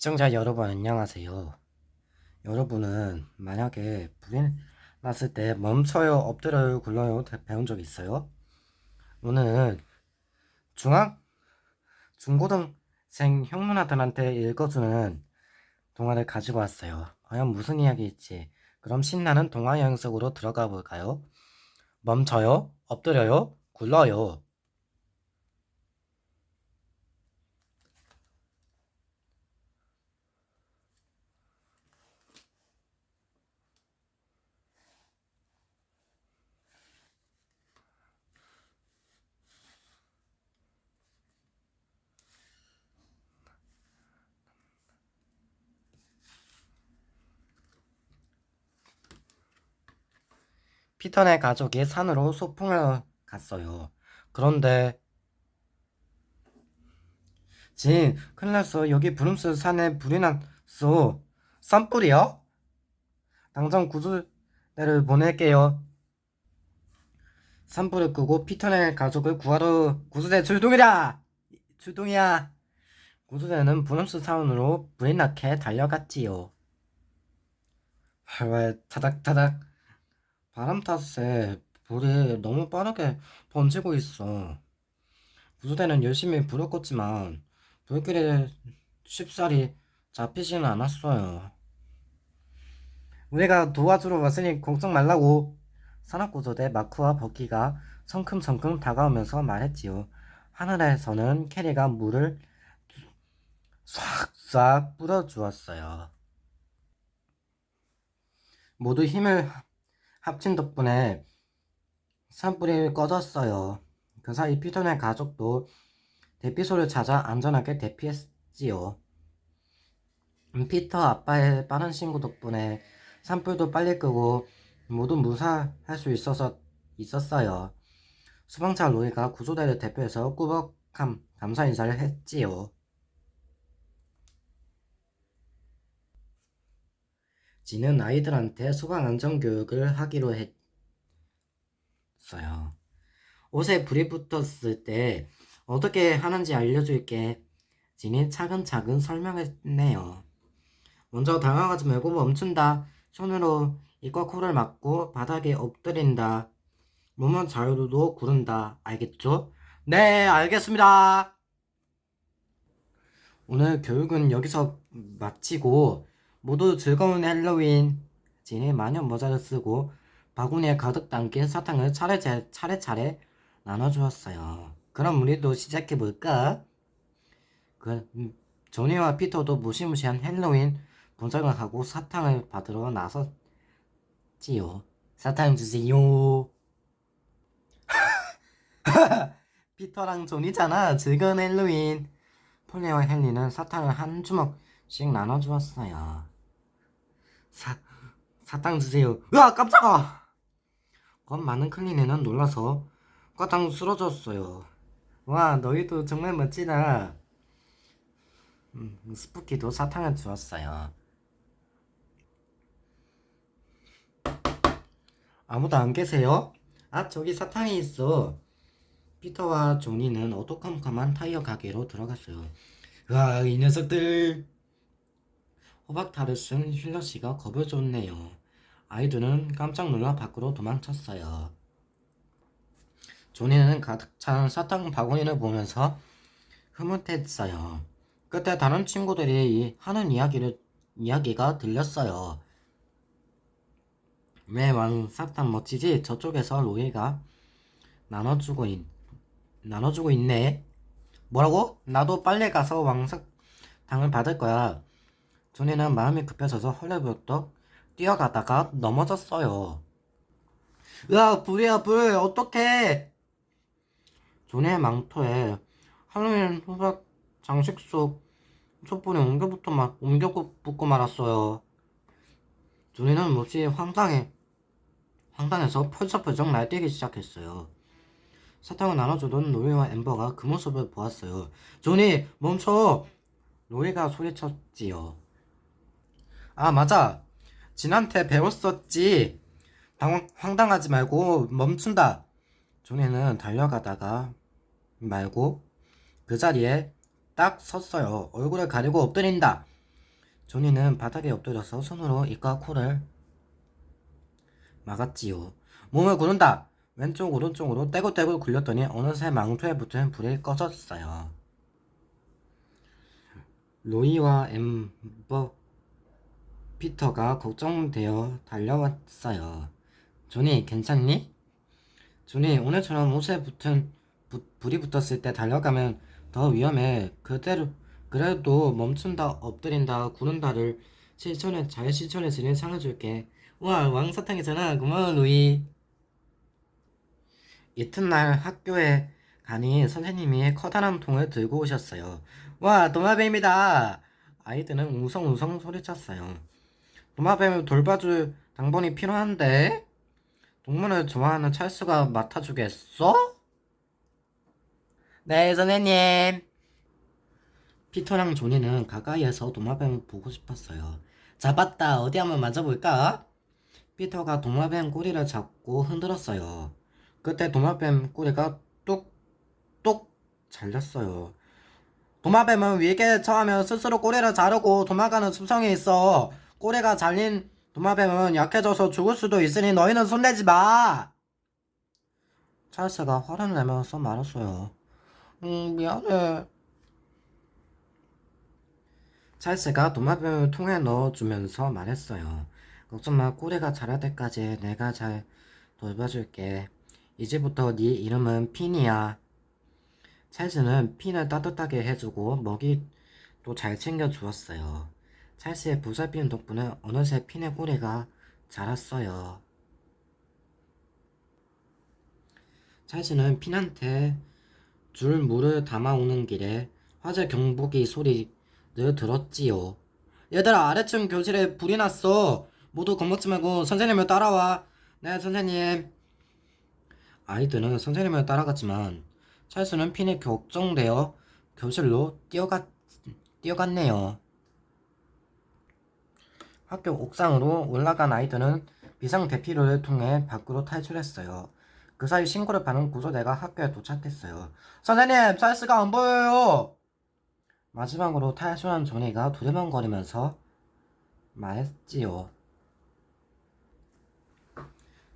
시청자 여러분 안녕하세요. 여러분은 만약에 불이 났을 때 멈춰요, 엎드려요, 굴러요 대- 배운 적 있어요? 오늘은 중학, 중고등생 형누나들한테 읽어주는 동화를 가지고 왔어요. 과연 무슨 이야기일지. 그럼 신나는 동화 여행 속으로 들어가 볼까요? 멈춰요, 엎드려요, 굴러요. 피터네 가족이 산으로 소풍을 갔어요. 그런데 진, 큰일 났어. 여기 부름스 산에 불이 났어. 산불이요? 당장 구조대를 보낼게요. 산불을 끄고 피터네 가족을 구하러 구조대 출동이다! 출동이야! 구조대는 부름스 산으로 불이 나게 달려갔지요. 왜 타닥타닥 바람 탓에 불이 너무 빠르게 번지고 있어. 구조대는 열심히 불을 껐지만 불길에 쉽사리 잡히지는 않았어요. 우리가 도와주러 왔으니 걱정 말라고. 산악구조대 마크와 버키가 성큼성큼 다가오면서 말했지요. 하늘에서는 캐리가 물을 싹싹 뿌려주었어요. 모두 힘을 합친 덕분에 산불이 꺼졌어요. 그 사이 피터네 가족도 대피소를 찾아 안전하게 대피했지요. 음, 피터 아빠의 빠른 신고 덕분에 산불도 빨리 끄고 모두 무사할 수 있어서 있었어요. 수방차 로이가 구조대를 대표해서 꾸벅한 감사 인사를 했지요. 지는 아이들한테 소방 안전 교육을 하기로 했어요. 옷에 불이 붙었을 때 어떻게 하는지 알려줄게. 진이 차근차근 설명했네요. 먼저 당황하지 말고 멈춘다. 손으로 입과 코를 막고 바닥에 엎드린다. 몸은 자유로 구른다. 알겠죠? 네, 알겠습니다. 오늘 교육은 여기서 마치고 모두 즐거운 헬로윈. 진이 마녀 모자를 쓰고 바구니에 가득 담긴 사탕을 차례, 차례차례 나눠주었어요. 그럼 우리도 시작해볼까? 그, 음, 조니와 피터도 무시무시한 헬로윈 분장을 하고 사탕을 받으러 나섰지요. 사탕 주세요. 피터랑 조니잖아. 즐거운 헬로윈. 폴리와 헨리는 사탕을 한 주먹씩 나눠주었어요. 사, 사탕 주세요. 으아, 깜짝아! 겁 많은 클리네는 놀라서 꽈당 쓰러졌어요. 와, 너희도 정말 멋지다. 음, 스푸키도 사탕을 주었어요. 아무도 안 계세요? 아, 저기 사탕이 있어. 피터와 조니는 어두컴컴한 타이어 가게로 들어갔어요. 으아, 이 녀석들! 호박타를 쓴 힐러 씨가 겁을 줬네요. 아이들은 깜짝 놀라 밖으로 도망쳤어요. 조니는 가득 찬 사탕 바구니를 보면서 흐뭇했어요. 그때 다른 친구들이 하는 이야기를 이야기가 들렸어요. 왜 왕 사탕 멋지지? 저쪽에서 로이가 나눠주고 있, 나눠주고 있네. 뭐라고? 나도 빨리 가서 왕사탕을 받을 거야. 조니는 마음이 급해져서 헐레벌떡 뛰어가다가 넘어졌어요. 으아, 불이야, 불! 어떡해! 조니의 망토에 할로윈 호박 장식 속 촛불이 옮겨붙어 말, 옮겨붙고 말았어요. 조니는 몹시 황당해, 황당해서 펄쩍펄쩍 날뛰기 시작했어요. 사탕을 나눠주던 로이와 엠버가 그 모습을 보았어요. 조니, 멈춰! 로이가 소리쳤지요. 아, 맞아. 진한테 배웠었지. 당황, 황당하지 말고 멈춘다. 조니는 달려가다가 말고 그 자리에 딱 섰어요. 얼굴을 가리고 엎드린다. 조니는 바닥에 엎드려서 손으로 입과 코를 막았지요. 몸을 구른다. 왼쪽 오른쪽으로 떼굴떼굴 굴렸더니 어느새 망토에 붙은 불이 꺼졌어요. 로이와 엠버 피터가 걱정되어 달려왔어요. 조니 괜찮니? 조니 오늘처럼 옷에 붙은 부- 불이 붙었을 때 달려가면 더 위험해. 그대로 그래도 멈춘다, 엎드린다, 구른다를 실천해 잘 실천했으니 살려줄게. 와 왕사탕이잖아. 고마워 루이. 이튿날 학교에 가니 선생님이 커다란 통을 들고 오셨어요. 와 도마뱀이다. 아이들은 웅성웅성 소리쳤어요. 도마뱀을 돌봐줄 당번이 필요한데 동물을 좋아하는 찰수가 맡아주겠어? 네 선생님. 피터랑 조니는 가까이에서 도마뱀을 보고 싶었어요. 잡았다. 어디 한번 만져볼까? 피터가 도마뱀 꼬리를 잡고 흔들었어요. 그때 도마뱀 꼬리가 뚝뚝 잘렸어요. 도마뱀은 위기에 처하면 스스로 꼬리를 자르고 도망가는 습성이 있어. 꼬리가 잘린 도마뱀은 약해져서 죽을 수도 있으니 너희는 손대지 마. 찰스가 화를 내면서 말했어요. 음, 미안해. 찰스가 도마뱀을 통에 넣어주면서 말했어요. 걱정 마, 꼬리가 자랄 때까지 내가 잘 돌봐줄게. 이제부터 네 이름은 핀이야. 찰스는 핀을 따뜻하게 해주고 먹이도 잘 챙겨주었어요. 찰스의 보살핌 덕분에 어느새 핀의 꼬리가 자랐어요. 찰스는 핀한테 줄 물을 담아오는 길에 화재 경보기 소리를 들었지요. 얘들아 아래층 교실에 불이 났어. 모두 겁먹지 말고 선생님을 따라와. 네 선생님. 아이들은 선생님을 따라갔지만 찰스는 핀이 걱정되어 교실로 뛰어갔, 뛰어갔네요. 학교 옥상으로 올라간 아이들은 비상 대피로를 통해 밖으로 탈출했어요. 그 사이 신고를 받은 구조대가 학교에 도착했어요. 선생님, 찰스가 안 보여요. 마지막으로 탈출한 조니가 두리번거리면서 말했지요.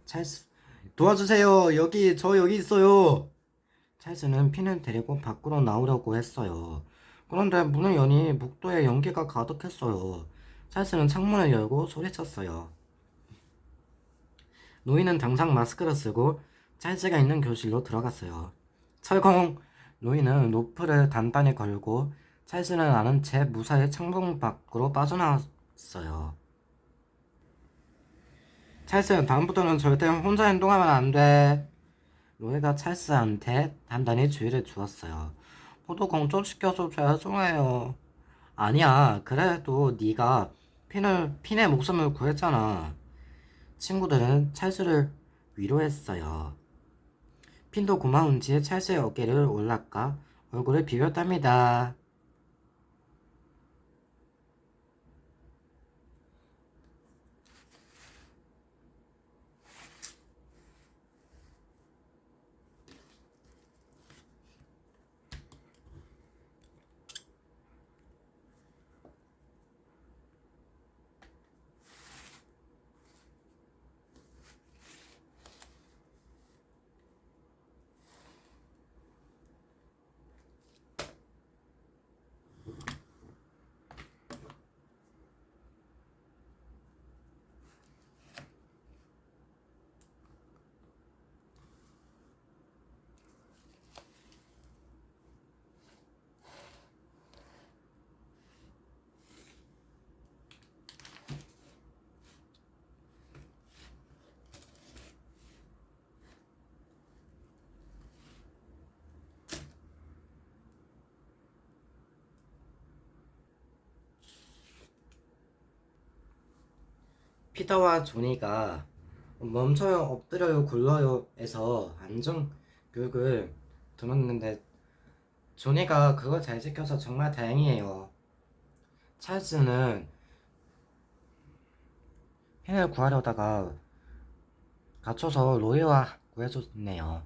찰스, 도와주세요. 여기, 저 여기 있어요. 찰스는 핀을 데리고 밖으로 나오려고 했어요. 그런데 문을 여니 복도에 연기가 가득했어요. 찰스는 창문을 열고 소리쳤어요. 노이는 당장 마스크를 쓰고 찰스가 있는 교실로 들어갔어요. 철컹! 노이는 로프를 단단히 걸고 찰스는 아는 채 무사히 창문 밖으로 빠져나왔어요. 찰스, 다음부터는 절대 혼자 행동하면 안 돼. 로이가 찰스한테 단단히 주의를 주었어요. 모두 공존시켜서 죄송해요. 아니야, 그래도 네가 핀을, 핀의 목숨을 구했잖아. 친구들은 찰스를 위로했어요. 핀도 고마운지 찰스의 어깨를 올라가 얼굴을 비볐답니다. 피터와 조니가 멈춰요, 엎드려요, 굴러요에서 안전 교육을 들었는데 조니가 그걸 잘 지켜서 정말 다행이에요. 찰스는 펜을 구하려다가 갇혀서 로이와 구해줬네요.